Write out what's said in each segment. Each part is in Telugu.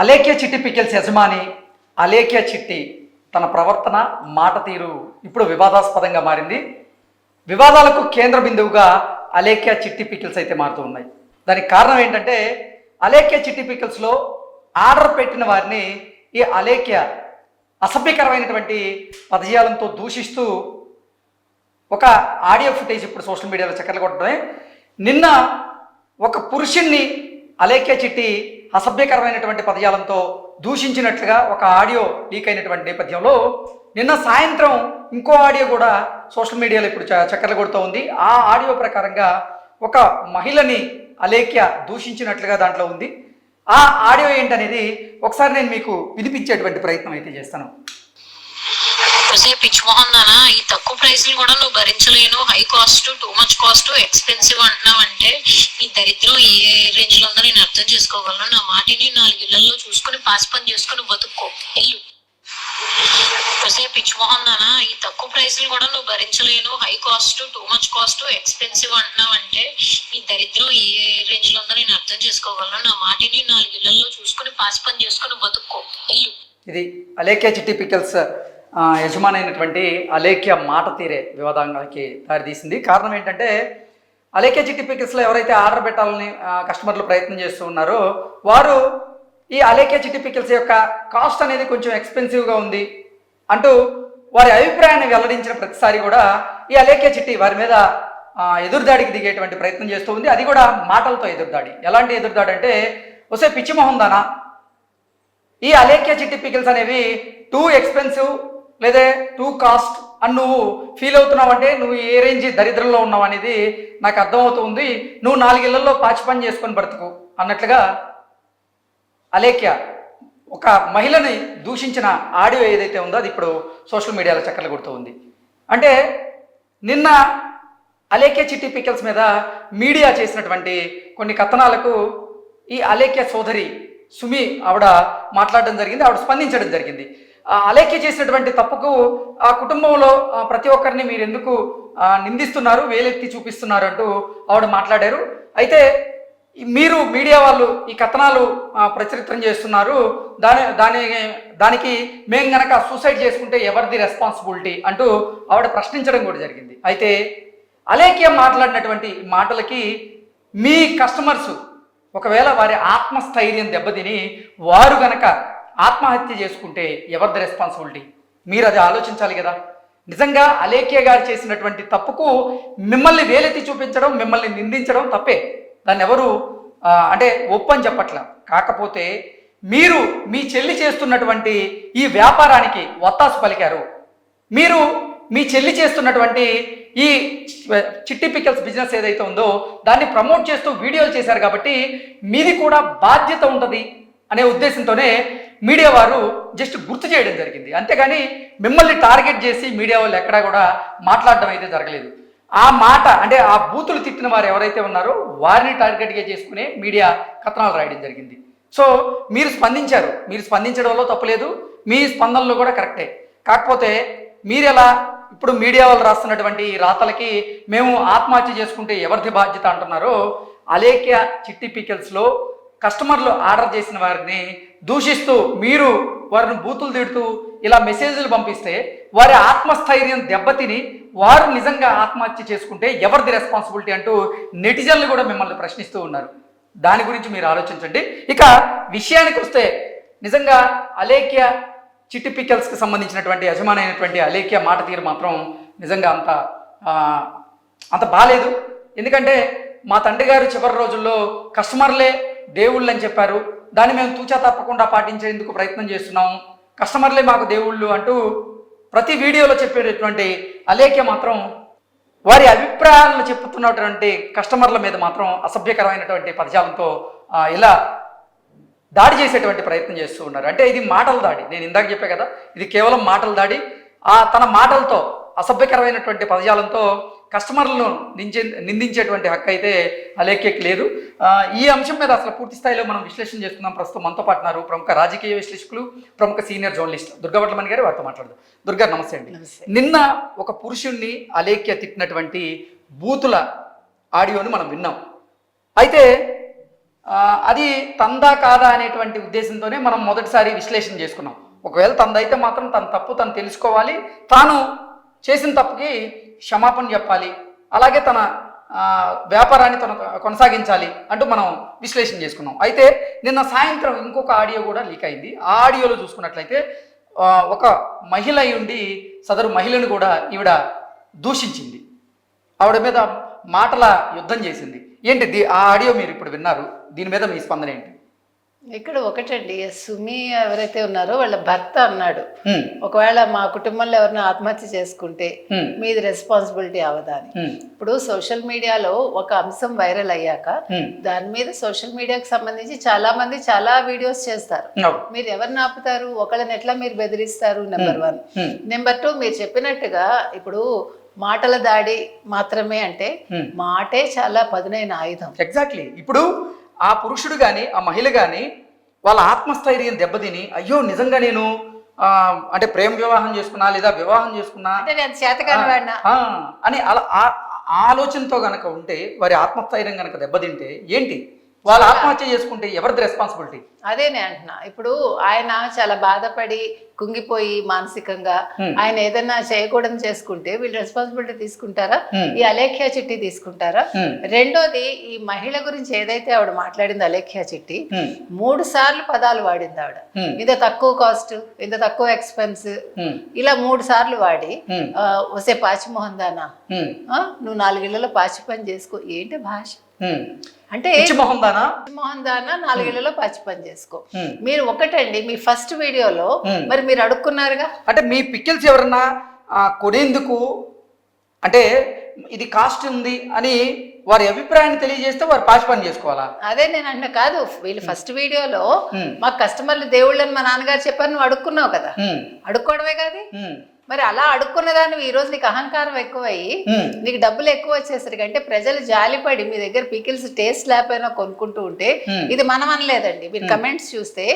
అలేఖ్య చిట్టి పికిల్స్ యజమాని అలేఖ్య చిట్టి తన ప్రవర్తన మాట తీరు ఇప్పుడు వివాదాస్పదంగా మారింది. వివాదాలకు కేంద్ర బిందువుగా అలేఖ్య చిట్టి పికిల్స్ అయితే మారుతూ ఉన్నాయి. దానికి కారణం ఏంటంటే అలేఖ్య చిట్టి పికిల్స్లో ఆర్డర్ పెట్టిన వారిని ఈ అలేఖ్య అసభ్యకరమైనటువంటి పదజాలంతో దూషిస్తూ ఒక ఆడియో ఫుటేజ్ ఇప్పుడు సోషల్ మీడియాలో చక్కర్లు కొట్టడమే. నిన్న ఒక పురుషుణ్ణి అలేఖ్య చిట్టి అసభ్యకరమైనటువంటి పదజాలంతో దూషించినట్లుగా ఒక ఆడియో లీక్ అయినటువంటి నేపథ్యంలో నిన్న సాయంత్రం ఇంకో ఆడియో కూడా సోషల్ మీడియాలో ఇప్పుడు చ- చక్కర్లు కొడుతూ ఉంది. ఆ ఆడియో ప్రకారంగా ఒక మహిళని అలేఖ్య దూషించినట్లుగా దాంట్లో ఉంది. ఆ ఆడియో ఏంటనేది ఒకసారి నేను మీకు వినిపించేటువంటి ప్రయత్నం అయితే చేస్తాను. ఒసే పిచ్ నానా ఈ తక్కువ ప్రైస్లు కూడా నువ్వు భరించలేను. High cost too much cost expensive అంటున్నావు అంటే ఈ దరిద్రం ఏ రేంజ్లో ఉందో నేను అర్థం చేసుకోగలను. నా మాటిని నాలుగు ఇళ్ళలో చూసుకుని పాస్ పని చేసుకుని బతుక్కో. వెళ్ళు. ఒసే పిచ్ నానా ఈ తక్కువ ప్రైస్లు కూడా నువ్వు భరించలేను. High cost too much cost expensive అంటున్నావు అంటే ఈ దరిద్రం ఏ రేంజ్లో ఉందో నేను అర్థం చేసుకోగలను. నా మాటిని నాలుగు ఇళ్ళలో చూసుకుని పాస్ పని చేసుకుని బతుక్కో. వెళ్ళు. ఇది అలేకే చిట్టి పికల్స్ యజమాని అయినటువంటి అలేఖ్య మాట తీరే వివాదానికి దారితీసింది. కారణం ఏంటంటే అలేఖ్య చిట్టి పికెట్స్లో ఎవరైతే ఆర్డర్ పెట్టాలని కస్టమర్లు ప్రయత్నం చేస్తూ ఉన్నారో వారు ఈ అలేఖ్య చిట్టి పికెల్స్ యొక్క కాస్ట్ అనేది కొంచెం ఎక్స్పెన్సివ్గా ఉంది అంటూ వారి అభిప్రాయాన్ని వెల్లడించిన ప్రతిసారి కూడా ఈ అలేఖ్య చిట్టి వారి మీద ఎదురుదాడికి దిగేటువంటి ప్రయత్నం చేస్తూ ఉంది. అది కూడా మాటలతో ఎదురుదాడి. ఎలాంటి ఎదురుదాడి అంటే వసే పిచ్చి దానా? ఈ అలేఖ్య చిట్టి పికిల్స్ అనేవి టూ ఎక్స్పెన్సివ్ లేదా టూ కాస్ట్ అని నువ్వు ఫీల్ అవుతున్నావు అంటే నువ్వు ఏ రేంజ్ దరిద్రంలో ఉన్నావు అనేది నాకు అర్థమవుతుంది. నువ్వు నాలుగేళ్ళలో పాచి పని చేసుకొని బ్రతుకు అన్నట్లుగా అలేఖ్య ఒక మహిళని దూషించిన ఆడియో ఏదైతే ఉందో అది ఇప్పుడు సోషల్ మీడియాలో చక్కర్లు కొడుతూ ఉంది. అంటే నిన్న అలేఖ్య చిట్టి పికల్స్ మీద మీడియా చేసినటువంటి కొన్ని కథనాలకు ఈ అలేఖ్య సోదరి సుమి ఆవిడ మాట్లాడడం జరిగింది ఆవిడ స్పందించడం జరిగింది. అలేఖ్య చేసినటువంటి తప్పుకు ఆ కుటుంబంలో ప్రతి ఒక్కరిని మీరు ఎందుకు నిందిస్తున్నారు వేలెత్తి చూపిస్తున్నారు అంటూ ఆవిడ మాట్లాడారు. అయితే మీరు మీడియా వాళ్ళు ఈ కథనాలు ప్రచురితం చేస్తున్నారు. దాని దాని దానికి మేము గనక సూసైడ్ చేసుకుంటే ఎవరిది రెస్పాన్సిబిలిటీ అంటూ ఆవిడ ప్రశ్నించడం కూడా జరిగింది. అయితే అలేఖ్య మాట్లాడినటువంటి మాటలకి మీ కస్టమర్స్ ఒకవేళ వారి ఆత్మస్థైర్యం దెబ్బతిని వారు గనక ఆత్మహత్య చేసుకుంటే ఎవరిది రెస్పాన్సిబిలిటీ మీరు అది ఆలోచించాలి కదా. నిజంగా అలేఖ్య గారు చేసినటువంటి తప్పుకు మిమ్మల్ని వేలెత్తి చూపించడం మిమ్మల్ని నిందించడం తప్పే. దాన్ని ఎవరు అంటే ఒప్పని అని చెప్పట్ల. కాకపోతే మీరు మీ చెల్లి చేస్తున్నటువంటి ఈ వ్యాపారానికి వత్తాసు పలికారు. మీరు మీ చెల్లి చేస్తున్నటువంటి ఈ చిట్టి పికల్స్ బిజినెస్ ఏదైతే ఉందో దాన్ని ప్రమోట్ చేస్తూ వీడియోలు చేశారు కాబట్టి మీది కూడా బాధ్యత ఉంటుంది అనే ఉద్దేశంతోనే మీడియా వారు జస్ట్ గుర్తు చేయడం జరిగింది. అంతేగాని మిమ్మల్ని టార్గెట్ చేసి మీడియా వాళ్ళు ఎక్కడా కూడా మాట్లాడడం అయితే జరగలేదు. ఆ మాట అంటే ఆ బూతులు తిట్టిన వారు ఎవరైతే ఉన్నారో వారిని టార్గెట్గా చేసుకునే మీడియా కథనాలు రాయడం జరిగింది. సో మీరు స్పందించారు. మీరు స్పందించడంలో తప్పలేదు. మీ స్పందనలు కూడా కరెక్టే. కాకపోతే మీరు ఎలా ఇప్పుడు మీడియా వాళ్ళు రాస్తున్నటువంటి ఈ రాతలకి మేము ఆత్మహత్య చేసుకుంటే ఎవరిది బాధ్యత అంటున్నారో అలేఖ్య చిట్టి పికెల్స్లో కస్టమర్లు ఆర్డర్ చేసిన వారిని దూషిస్తూ మీరు వారిని బూతులు తిడుతూ ఇలా మెసేజ్లు పంపిస్తే వారి ఆత్మస్థైర్యం దెబ్బతిని వారు నిజంగా ఆత్మహత్య చేసుకుంటే ఎవరిది రెస్పాన్సిబిలిటీ అంటూ నెటిజన్లు కూడా మిమ్మల్ని ప్రశ్నిస్తూ ఉన్నారు. దాని గురించి మీరు ఆలోచించండి. ఇక విషయానికి వస్తే నిజంగా అలేఖ్య చిట్టి పికల్స్కి సంబంధించినటువంటి యజమాని అయినటువంటి అలేఖ్య మాట తీరు మాత్రం నిజంగా అంత అంత బాగాలేదు ఎందుకంటే మా తండ్రి గారు చివరి రోజుల్లో కస్టమర్లే దేవుళ్ళు అని చెప్పారు. దాన్ని మేము తూచా తప్పకుండా పాటించేందుకు ప్రయత్నం చేస్తున్నాము కస్టమర్లే మాకు దేవుళ్ళు అంటూ ప్రతి వీడియోలో చెప్పేటటువంటి అలేఖ్య మాత్రం వారి అభిప్రాయాలను చెప్పుతున్నటువంటి కస్టమర్ల మీద మాత్రం అసభ్యకరమైనటువంటి పదజాలంతో ఇలా దాడి చేసేటువంటి ప్రయత్నం చేస్తూ ఉన్నారు. అంటే ఇది మాటల దాడి. నేను ఇందాక చెప్పా కదా ఇది కేవలం మాటల దాడి. ఆ తన మాటలతో అసభ్యకరమైనటువంటి పదజాలంతో కస్టమర్లను నించే నిందించేటువంటి హక్కు అయితే అలేఖ్యకి లేదు. ఈ అంశం మీద అసలు పూర్తి స్థాయిలో మనం విశ్లేషణ చేస్తున్నాం. ప్రస్తుతం మనతో పాటు ఉన్నారు ప్రముఖ రాజకీయ విశ్లేషకులు ప్రముఖ సీనియర్ జర్నలిస్ట్ దుర్గావట్లమణి గారు. వారితో మాట్లాడదు. దుర్గా నమస్తే అండి. నిన్న ఒక పురుషుణ్ణి అలేఖ్య తిట్టినటువంటి బూతుల ఆడియోని మనం విన్నాం. అయితే అది తందా కాదా అనేటువంటి ఉద్దేశంతోనే మనం మొదటిసారి విశ్లేషణ చేసుకున్నాం. ఒకవేళ తనదైతే మాత్రం తన తప్పు తను తెలుసుకోవాలి. తాను చేసిన తప్పుకి క్షమాపణ చెప్పాలి. అలాగే తన వ్యాపారాన్ని తను కొనసాగించాలి అంటూ మనం విశ్లేషణ చేసుకున్నాం. అయితే నిన్న సాయంత్రం ఇంకొక ఆడియో కూడా లీక్ అయింది. ఆ ఆడియోలో చూసుకున్నట్లయితే ఒక మహిళ ఉండి సదరు మహిళను కూడా ఈవిడ దూషించింది. ఆవిడ మీద మాటల యుద్ధం చేసింది. ఏంటి ఆ ఆడియో మీరు ఇప్పుడు విన్నారు. దీని మీద మీ స్పందన ఏంటి? ఇక్కడ ఒకటండి సుమి ఎవరైతే ఉన్నారో వాళ్ళ భర్త అన్నాడు. ఒకవేళ మా కుటుంబంలో ఎవరైనా ఆత్మహత్య చేసుకుంటే మీది రెస్పాన్సిబిలిటీ అవదా అని. ఇప్పుడు సోషల్ మీడియాలో ఒక అంశం వైరల్ అయ్యాక. దాని మీద సోషల్ మీడియాకి సంబంధించి చాలా మంది చాలా వీడియోస్ చేస్తారు. మీరు ఎవరిని ఆపుతారు? ఒకళ్ళని ఎట్లా మీరు బెదిరిస్తారు? నెంబర్ వన్ నెంబర్ టూ మీరు చెప్పినట్టుగా ఇప్పుడు మాటల దాడి మాత్రమే అంటే. మాటే చాలా పదునైన ఆయుధం. ఎగ్జాక్ట్లీ ఇప్పుడు ఆ పురుషుడు కానీ ఆ మహిళ కానీ వాళ్ళ ఆత్మస్థైర్యం దెబ్బతిని అయ్యో నిజంగా నేను ఆ, అంటే ప్రేమ వివాహం చేసుకున్నా లేదా వివాహం చేసుకున్నా అని అలా ఆలోచనతో గనక ఉంటే వారి ఆత్మస్థైర్యం గనక దెబ్బతింటే ఏంటి? వాళ్ళు ఆత్మహత్య చేసుకుంటే ఎవరిది రెస్పాన్సిబిలిటీ అదే నేను అంటున్నా. ఇప్పుడు ఆయన చాలా బాధపడి కుంగిపోయి మానసికంగా. ఆయన ఏదైనా చేయకూడదు చేసుకుంటే వీళ్ళు రెస్పాన్సిబిలిటీ తీసుకుంటారా. ఈ అలేఖ్య చిట్టి తీసుకుంటారా. రెండోది ఈ మహిళ గురించి ఏదైతే ఆవిడ మాట్లాడింది అలేఖ్య చిట్టి మూడు సార్లు పదాలు వాడింది ఆవిడ. ఇంత తక్కువ కాస్ట్ ఇంత తక్కువ ఎక్స్పెన్స్ ఇలా మూడు సార్లు వాడి వసే పాచిమోహన్ దానా? నువ్వు నాలుగేళ్ళలో పాచి పని చేసుకో. ఏంటి భాష? అంటే పిచ్చి మొహం దానా మోహన్ దానా నాలుగేళ్ళలో పాచి పని చేసుకో. మీరు ఒకటండి మీ ఫస్ట్ వీడియోలో. మరి మీరు అడుక్కున్నారుగా? అంటే మీ పిక్కిల్స్ ఎవరన్నా కొనేందుకు అంటే ఇది కాస్ట్ ఉంది అని వారి అభిప్రాయాన్ని తెలియజేస్తే వారు పాచి పని చేసుకోవాలా? అదే నేను అంటున్నా కాదు వీళ్ళు ఫస్ట్ వీడియోలో. మా కస్టమర్లు దేవుళ్ళని మా నాన్నగారు చెప్పారు నువ్వు అడుక్కున్నావు కదా. అడుక్కోవడమే కాదు. మరి అలా అడుక్కున్న దాన్ని ఈ రోజు నీకు అహంకారం ఎక్కువయ్యి. నీకు డబ్బులు ఎక్కువ వచ్చేసరికి అంటే ప్రజలు జాలిపడి మీ దగ్గర పికిల్స్ టేస్ట్ లేకపోయినా కొనుక్కుంటూ ఉంటే. ఇది మనం అనలేదండి మీరు కమెంట్స్ చూస్తే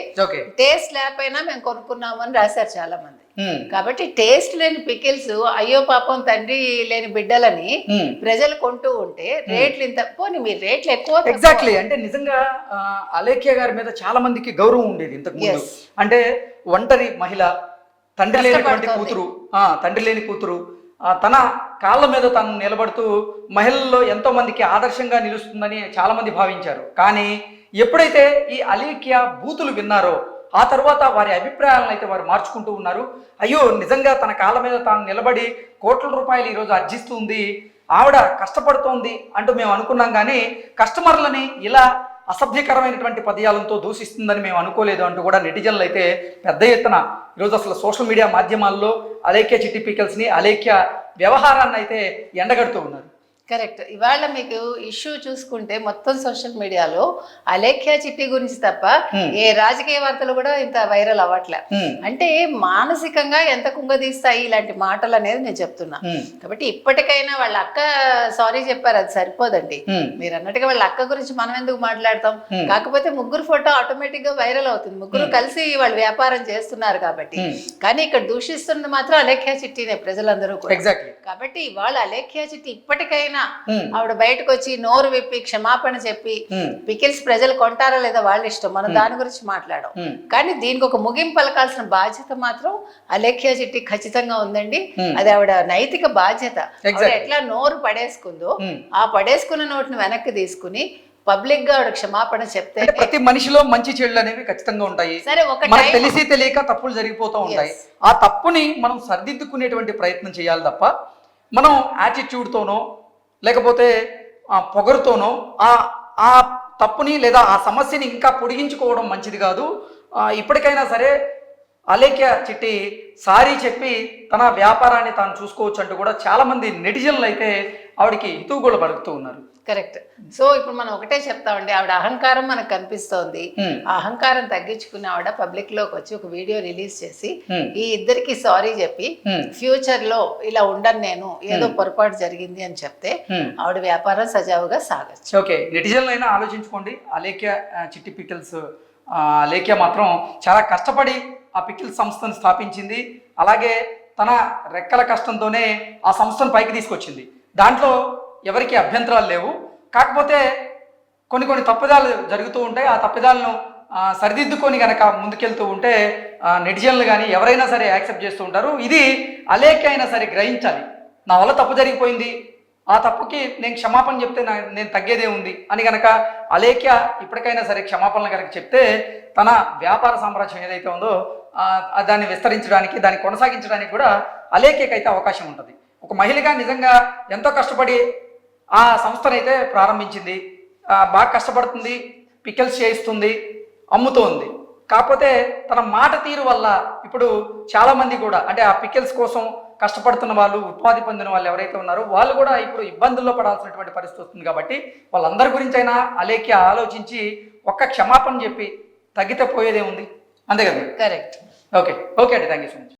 టేస్ట్ లేకపోయినా మేము కొనుక్కున్నాము అని రాశారు చాలా మంది కాబట్టి టేస్ట్ లేని పికిల్స్ అయ్యో పాపం తండ్రి లేని బిడ్డలని. ప్రజలు కొంటూ ఉంటే రేట్లు ఇంత పోనీ మీరు రేట్లు ఎక్కువ. ఎగ్జాక్ట్లీ అంటే నిజంగా అలేఖ్య గారి మీద చాలా మందికి గౌరవం ఉండేది ఇంతకు. అంటే ఒంటరి మహిళ తండ్రి లేనటువంటి. కూతురు తండ్రి లేని కూతురు తన కాళ్ళ మీద తను నిలబడుతూ మహిళల్లో ఎంతోమందికి ఆదర్శంగా నిలుస్తుందని చాలామంది భావించారు. కానీ ఎప్పుడైతే ఈ అలేఖ్య బూతులు విన్నారో ఆ తర్వాత వారి అభిప్రాయాలను అయితే వారు మార్చుకుంటూ ఉన్నారు. అయ్యో నిజంగా తన కాళ్ళ మీద తాను నిలబడి కోట్ల రూపాయలు ఈరోజు అర్జిస్తుంది ఆవిడ కష్టపడుతోంది అంటూ మేము అనుకున్నాం. కానీ కస్టమర్లని ఇలా అసభ్యకరమైనటువంటి పదయాలంతో దూషిస్తుందని మేము అనుకోలేదు అంటూ కూడా నెటిజన్లు అయితే పెద్ద ఎత్తున ఈరోజు అసలు సోషల్ మీడియా మాధ్యమాల్లో అలేఖ్య చిట్టి పీకల్స్ని అలేఖ్య వ్యవహారాన్ని అయితే ఎండగడుతూ ఉన్నారు. కరెక్ట్. ఇవాళ మీకు ఇష్యూ చూసుకుంటే మొత్తం సోషల్ మీడియాలో అలేఖ్య చిట్టి గురించి తప్ప. ఏ రాజకీయ వార్తలు కూడా ఇంత వైరల్ అవ్వట్లే. అంటే మానసికంగా ఎంత కుంగదీస్తాయి ఇలాంటి మాటలు అనేది నేను చెప్తున్నా. కాబట్టి ఇప్పటికైనా వాళ్ళ అక్క సారీ చెప్పారు అది సరిపోదండి. మీరు అన్నట్టుగా వాళ్ళ అక్క గురించి మనం ఎందుకు మాట్లాడతాం. కాకపోతే ముగ్గురు ఫోటో ఆటోమేటిక్గా వైరల్ అవుతుంది. ముగ్గురు కలిసి వాళ్ళు వ్యాపారం చేస్తున్నారు కాబట్టి. కానీ ఇక్కడ దూషిస్తున్నది మాత్రం అలేఖ్య చిట్టినే ప్రజలందరూ కూడా. ఎగ్జాక్ట్లీ కాబట్టి ఇవాళ అలేఖ్య చిట్టి ఇప్పటికైనా ఆవిడ బయటకు వచ్చి నోరు విప్పి క్షమాపణ చెప్పి పికిల్స్ ప్రజలు కొంటారా లేదా వాళ్ళ ఇష్టం? మనం దాని గురించి మాట్లాడం కానీ దీనికి ఒక ముగింపు పలకాల్సిన బాధ్యత మాత్రం అలేఖ్య చిట్టి ఖచ్చితంగా ఉందండి. అది ఆవిడ నైతిక బాధ్యత. ఎట్లా నోరు పడేసుకుందో. ఆ పడేసుకున్న నోటిని వెనక్కి తీసుకుని పబ్లిక్గా ఆవిడ క్షమాపణ చెప్తే ప్రతి మనిషిలో మంచి చెడులు అనేవి ఖచ్చితంగా ఉంటాయి. సరే ఒక తెలిసి తెలియక తప్పులు జరిగిపోతూ ఉంటాయి. ఆ తప్పుని మనం సరిదిద్దుకునేటువంటి ప్రయత్నం చేయాలి తప్ప మనం యాటిట్యూడ్తోనో లేకపోతే ఆ పొగరుతోనో ఆ ఆ తప్పుని లేదా ఆ సమస్యని ఇంకా పొడిగించుకోవడం మంచిది కాదు. ఇప్పటికైనా సరే అలేఖ్య చిట్టి సారీ చెప్పి తన వ్యాపారాన్ని తాను చూసుకోవచ్చు అంటూ కూడా చాలామంది నెటిజన్లు అయితే ఆవిడకి హితువుగోలు పలుకుతూ ఉన్నారు. కరెక్ట్ సో ఇప్పుడు మనం ఒకటే చెప్తామండి ఆవిడ అహంకారం మనకు కనిపిస్తోంది. ఆ అహంకారం తగ్గించుకుని ఆవిడ పబ్లిక్లోకి వచ్చి ఒక వీడియో రిలీజ్ చేసి. ఈ ఇద్దరికి సారీ చెప్పి. ఫ్యూచర్లో ఇలా ఉండను నేను ఏదో పొరపాటు జరిగింది అని చెప్తే. ఆవిడ వ్యాపారం సజావుగా సాగచ్చు ఓకే నెటిజన్లు అయినా ఆలోచించుకోండి అలేఖ్య చిట్టి పికిల్స్ అలేఖ్య మాత్రం చాలా కష్టపడి ఆ పికిల్స్ సంస్థను స్థాపించింది అలాగే తన రెక్కల కష్టంతోనే ఆ సంస్థను పైకి తీసుకొచ్చింది దాంట్లో ఎవరికి అభ్యంతరాలు లేవు. కాకపోతే కొన్ని కొన్ని తప్పిదాలు జరుగుతూ ఉంటాయి. ఆ తప్పిదాలను సరిదిద్దుకొని గనక ముందుకెళ్తూ ఉంటే నెటిజన్లు కానీ ఎవరైనా సరే యాక్సెప్ట్ చేస్తూ ఉంటారు. ఇది అలేఖ్య అయినా సరే గ్రహించాలి. నా వల్ల తప్పు జరిగిపోయింది. ఆ తప్పుకి నేను క్షమాపణ చెప్తే నా నేను తగ్గేదే ఉంది అని గనక అలేఖ్య ఇప్పటికైనా సరే క్షమాపణలు కనుక చెప్తే తన వ్యాపార సామ్రాజ్యం ఏదైతే ఉందో దాన్ని విస్తరించడానికి దాన్ని కొనసాగించడానికి కూడా అలేఖ్యకైతే అవకాశం ఉంటుంది. ఒక మహిళగా నిజంగా ఎంతో కష్టపడి ఆ సంస్థనైతే ప్రారంభించింది. బాగా కష్టపడుతుంది పికెల్స్ చేయిస్తుంది అమ్ముతోంది. కాకపోతే తన మాట తీరు వల్ల ఇప్పుడు చాలా మంది కూడా అంటే ఆ పికెల్స్ కోసం కష్టపడుతున్న వాళ్ళు ఉపాధి పొందిన వాళ్ళు ఎవరైతే ఉన్నారో వాళ్ళు కూడా ఇప్పుడు ఇబ్బందుల్లో పడాల్సినటువంటి పరిస్థితి వస్తుంది కాబట్టి వాళ్ళందరి గురించి అయినా అలేఖ్య ఆలోచించి ఒక్క క్షమాపణ చెప్పి తగ్గితే పోయేదే ఉంది అంతే కదా? కరెక్ట్. ఓకే. ఓకే అండి. Thank you so much.